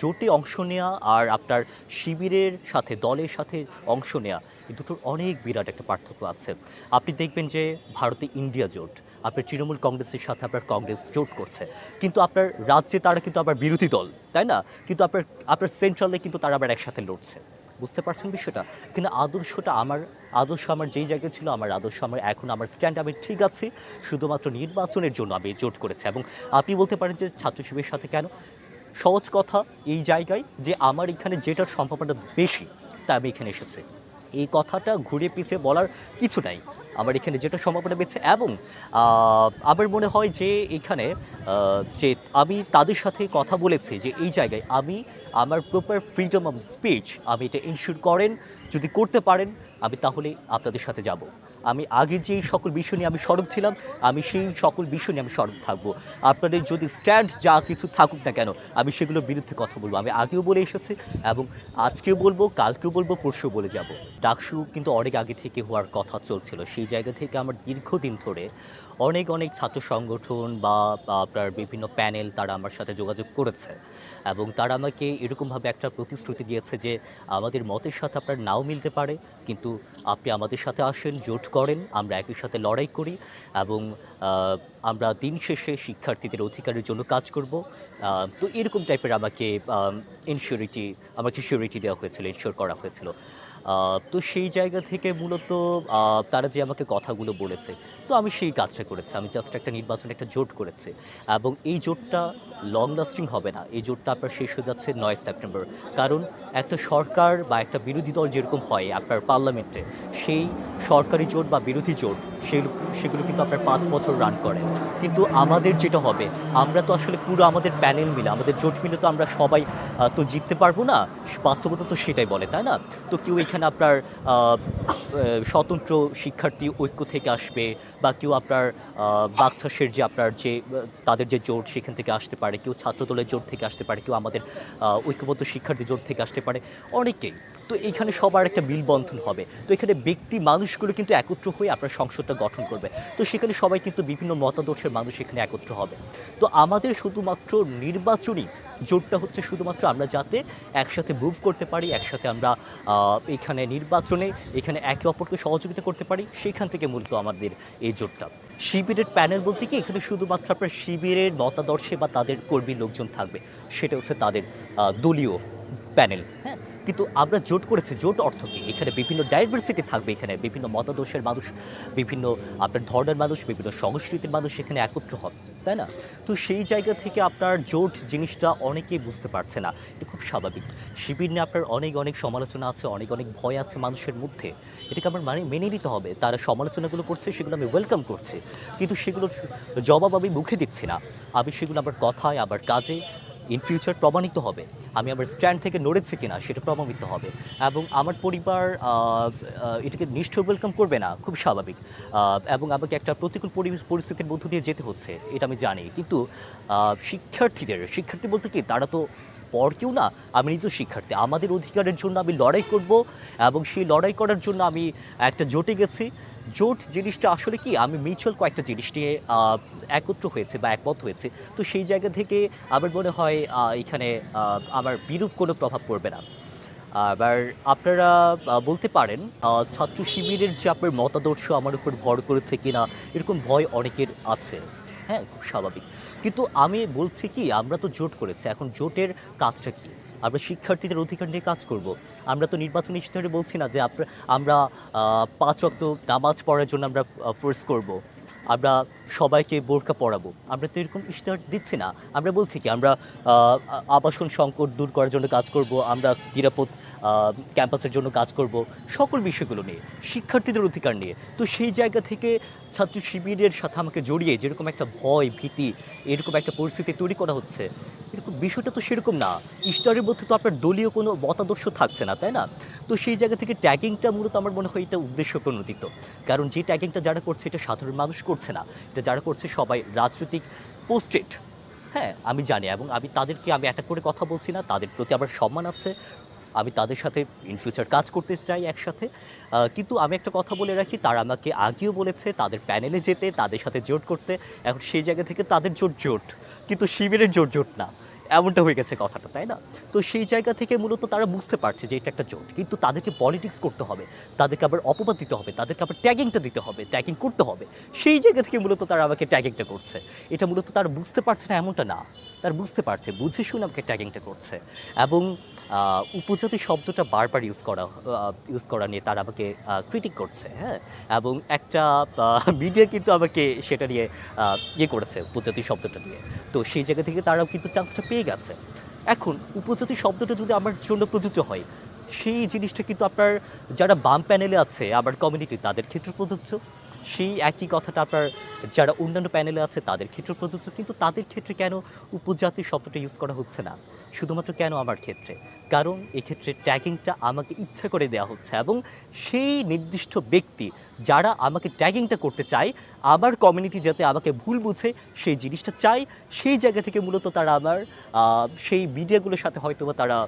জোটে অংশ নেওয়া আর আপনার শিবিরের সাথে, দলের সাথে অংশ নেওয়া এই দুটোর অনেক বিরাট একটা পার্থক্য আছে। আপনি দেখবেন যে ভারতে ইন্ডিয়া জোট, আপনার তৃণমূল কংগ্রেসের সাথে আপনার কংগ্রেস জোট করছে। কিন্তু আপনার রাজ্যে তারা কিন্তু আবার বিরোধী দল, তাই না? কিন্তু আপনার আপনার সেন্ট্রালে কিন্তু তারা আবার একসাথে লড়ছে। বুঝতে পারছেন বিষয়টা? কিন্তু আদর্শটা আমার, আদর্শ আমার যেই জায়গায় ছিল, আমার আদর্শ আমার, এখন আমার স্ট্যান্ড আমি ঠিক আছি। শুধুমাত্র নির্বাচনের জন্য আমি জোট করেছি এবং আপনি বলতে পারেন যে ছাত্র শিবিরের সাথে কেন? সহজ কথা এই জায়গায় যে আমার এখানে যেটার সম্ভাবনা বেশি, তা আমি এখানে এসেছি। এই কথাটা ঘুরে পিছিয়ে বলার কিছু নাই। আমার এখানে যেটা সম্ভাবনা বেছে এবং আমার মনে হয় যে এখানে যে আমি তাদের সাথে কথা বলেছি যে এই জায়গায় আমি, আমার প্রপার ফ্রিডম অফ স্পিচ আমি এটা ইনশিওর করেন, যদি করতে পারেন, আমি তাহলে আপনাদের সাথে যাব। আমি আগে যেই সকল বিষয় নিয়ে আমি সরব ছিলাম, আমি সেই সকল বিষয় নিয়ে আমি সরব থাকব। আপনাদের যদি স্ট্যান্ড যা কিছু থাকুক না কেন, আমি সেগুলোর বিরুদ্ধে কথা বলব। আমি আগেও বলে এসেছি এবং আজকেও বলব, কালকেও বলব পরশু বলে যাব। ডাকসু কিন্তু অনেক আগে থেকে হওয়ার কথা চলছিল। সেই জায়গা থেকে আমার দীর্ঘদিন ধরে অনেক অনেক ছাত্র সংগঠন বা আপনার বিভিন্ন প্যানেল তারা আমার সাথে যোগাযোগ করেছে এবং তারা আমাকে এরকমভাবে একটা প্রতিশ্রুতি দিয়েছে যে, আমাদের মতের সাথে আপনার নাও মিলতে পারে, কিন্তু আপনি আমাদের সাথে আসেন, জোট করেন আমরা একই সাথে লড়াই করি এবং আমরা দিন শেষে শিক্ষার্থীদের অধিকারের জন্য কাজ করব। তো এরকম টাইপের আমাকে ইনসিউরিটি আমাকে সিউরিটি দেওয়া হয়েছিল ইনশিওর করা হয়েছিল। তো সেই জায়গা থেকে মূলত তারা যে আমাকে কথাগুলো বলেছে, তো আমি সেই কাজটা করেছি। আমি জাস্ট একটা নির্বাচন একটা জোট করেছি। এবং এই জোটটা লং লাস্টিং হবে না। এই জোটটা আপনার শেষ হয়ে যাচ্ছে নয় সেপ্টেম্বর। কারণ একটা সরকার বা একটা বিরোধী দল যেরকম হয় আপনার পার্লামেন্টে সেই সরকারি জোট বা বিরোধী জোট সেগুলো কিন্তু আপনার পাঁচ বছর রান করে। কিন্তু আমাদের যেটা হবে, আমরা তো আসলে পুরো আমাদের প্যানেল মিলে, আমাদের জোট মিলে তো আমরা সবাই তো জিততে পারব না। বাস্তবতা তো সেটাই বলে, তাই না? তো কেউ এখানে আপনার স্বতন্ত্র শিক্ষার্থী, ঐক্য থেকে আসবে বা কেউ আপনার বাকচাষের যে আপনার যে, তাদের যে জোট সেখান থেকে আসতে পারে, কেউ ছাত্রদলের জোট থেকে আসতে পারে, কেউ আমাদের ঐক্যবদ্ধ শিক্ষার্থী জোট থেকে আসতে পারে, অনেকেই। তো এখানে সবার একটা মিলবন্ধন হবে। তো এখানে ব্যক্তি মানুষগুলো কিন্তু একত্র হয়ে আপনার সংসদটা গঠন করবে। তো সেখানে সবাই কিন্তু বিভিন্ন মতাদর্শের মানুষ এখানে একত্র হবে। তো আমাদের শুধুমাত্র নির্বাচনী জোটটা হচ্ছে শুধুমাত্র আমরা যাতে একসাথে মুভ করতে পারি, একসাথে আমরা এখানে নির্বাচনে এখানে একে অপরকে সহযোগিতা করতে পারি, সেখান থেকে মূলত আমাদের এই জোটটা। শিবিরের প্যানেল বলতে কি, এখানে শুধুমাত্র আপনার শিবিরের মতাদর্শে বা তাদের কর্মী লোকজন থাকবে। সেটা হচ্ছে তাদের দলীয় প্যানেল হ্যাঁ? কিন্তু আমরা জোট করেছি, জোট অর্থ কি? এখানে বিভিন্ন ডাইভার্সিটি থাকবে এখানে, বিভিন্ন মতাদর্শের মানুষ, বিভিন্ন আপনার ধর্মের মানুষ, বিভিন্ন সংস্কৃতির মানুষ এখানে একত্র হবে, তাই না? তো সেই জায়গা থেকে আপনার জোট জিনিসটা অনেকেই বুঝতে পারছে না, এটা খুব স্বাভাবিক। শিবির নিয়ে আপনার অনেক অনেক সমালোচনা আছে, অনেক অনেক ভয় আছে মানুষের মধ্যে। এটাকে আমার মানে মেনে নিতে হবে। তারা সমালোচনাগুলো করছে, সেগুলো আমি ওয়েলকাম করছি। কিন্তু সেগুলোর জবাব আমি মুখে দিচ্ছি না। আমি সেগুলো আবার কথায় আবার কাজে ইন ফিউচার প্রমাণিত হবে। আমি আমার স্ট্যান্ড থেকে নড়েছে কিনা, সেটা প্রমাণিত হবে। এবং আমার পরিবার এটাকে নিষ্ঠুর ওয়েলকাম করবে না, খুব স্বাভাবিক। এবং আমাকে একটা প্রতিকূল পরি- পরিস্থিতির মধ্য দিয়ে যেতে হচ্ছে, এটা আমি জানি। কিন্তু শিক্ষার্থীদের, শিক্ষার্থী বলতে কি, তারা তো পর কেউ না, আমি নিজেও শিক্ষার্থী। আমাদের অধিকারের জন্য আমি লড়াই করব, এবং সেই লড়াই করার জন্য আমি একটা জোটে গেছি। জোট জিনিসটা আসলে কি? আমি মিউচুয়াল কয়েকটা জিনিস নিয়ে একত্র হয়েছে বা একমত হয়েছে। তো সেই জায়গা থেকে আমার মনে হয় এখানে আমার বিরূপ কোনো প্রভাব পড়বে না। আবার আপনারা বলতে পারেন ছাত্র শিবিরের যে আপনার মতাদর্শ আমার উপর ভর করেছে কিনা, এরকম ভয় অনেকের আছে। হ্যাঁ খুব স্বাভাবিক। কিন্তু আমি বলছি কি, আমরা তো জোট করেছি। এখন জোটের কাজটা কি? আমরা শিক্ষার্থীদের অধিকার নিয়ে কাজ করব। আমরা তো নির্বাচনী ইশতেহারে বলছি না যে আমরা পাঁচ অক্ত নামাজ পড়ার জন্য আমরা ফোর্স করব। আমরা সবাইকে বোরকা পড়াবো আমরা তো এরকম ইশতেহার দিচ্ছি না। আমরা বলছি কি, আমরা আবাসন সংকট দূর করার জন্য কাজ করব, আমরা নিরাপদ ক্যাম্পাসের জন্য কাজ করব, সকল বিষয়গুলো নিয়ে, শিক্ষার্থীদের অধিকার নিয়ে। তো সেই জায়গা থেকে ছাত্র শিবিরের সাথে আমাকে জড়িয়ে যেরকম একটা ভয়, ভীতি, এরকম একটা পরিস্থিতি তৈরি করা হচ্ছে এরকম বিষয়টা তো সেরকম না। ইশতারের মধ্যে তো আপনার দলীয় কোনো মতাদর্শ থাকছে না, তাই না? তো সেই জায়গা থেকে ট্যাগিংটা মূলত আমার মনে হয় এটা উদ্দেশ্য প্রণোদিত। কারণ যে ট্যাগিংটা যারা করছে এটা সাধারণ মানুষ করছে না। এটা যারা করছে সবাই রাজনৈতিক পোস্টেড। হ্যাঁ আমি জানি এবং আমি তাদেরকে আমি অ্যাটাক করে কথা বলছি না, তাদের প্রতি আমার সম্মান আছে। আমি তাদের সাথে ইন ফিউচার কাজ করতে চাই একসাথে। কিন্তু আমি একটা কথা বলে রাখি, তারা আমাকে আগেও বলেছে তাদের প্যানেলে যেতে, তাদের সাথে জোট করতে। এখন সেই জায়গা থেকে তাদের জোট জোট। কিন্তু শিবিরের জোট জোট না। এমনটা হয়ে গেছে কথাটা, তাই না? তো সেই জায়গা থেকে মূলত তারা বুঝতে পারছে যে এটা একটা জোট। কিন্তু তাদেরকে পলিটিক্স করতে হবে, তাদেরকে আবার অপবাদ দিতে হবে, তাদেরকে আবার ট্যাগিংটা দিতে হবে ট্যাগিং করতে হবে। সেই জায়গা থেকে মূলত তারা আমাকে ট্যাগিংটা করছে। এটা মূলত তারা বুঝতে পারছে না, এমনটা না। তারা বুঝতে পারছে, বুঝে শুনে আমাকে ট্যাগিংটা করছে। এবং উপজাতি শব্দটা বারবার ইউজ করা ইউজ করা নিয়ে তারা আমাকে ক্রিটিক করছে হ্যাঁ? এবং একটা মিডিয়া কিন্তু আমাকে সেটা নিয়ে ইয়ে করেছে, উপজাতি শব্দটা নিয়ে। তো সেই জায়গা থেকে তারাও কিন্তু চান্সটা পেয়ে গেছে। এখন উপজাতি শব্দটা যদি আমার জন্য প্রযোজ্য হয়, সেই জিনিসটা কিন্তু আপনার যারা বাম প্যানেলে আছে, আবার কমিউনিটি তাদের ক্ষেত্রে প্রযোজ্য। সেই একই কথাটা আপনার যারা অন্যান্য প্যানেলে আছে, তাদের ক্ষেত্রে প্রযোজ্য, কিন্তু তাদের ক্ষেত্রে কেন উপজাতি শব্দটা ইউজ করা হচ্ছে না? শুধুমাত্র কেন আমার ক্ষেত্রে? কারণ এক্ষেত্রে ট্যাগিংটা আমাকে ইচ্ছা করে দেওয়া হচ্ছে এবং সেই নির্দিষ্ট ব্যক্তি যারা আমাকে ট্যাগিংটা করতে চায়, আমার কমিউনিটি যাতে আমাকে ভুল বুঝে, সেই জিনিসটা চাই সেই জায়গা থেকে মূলত তারা আমার সেই মিডিয়াগুলোর সাথে হয়তো বা তারা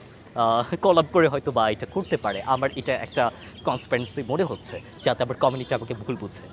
কলাপ করে হয়তো বা এটা করতে পারে। আমার এটা একটা কনসপেন্সি মনে হচ্ছে, যাতে আমার কমিউনিটি আমাকে ভুল বুঝে।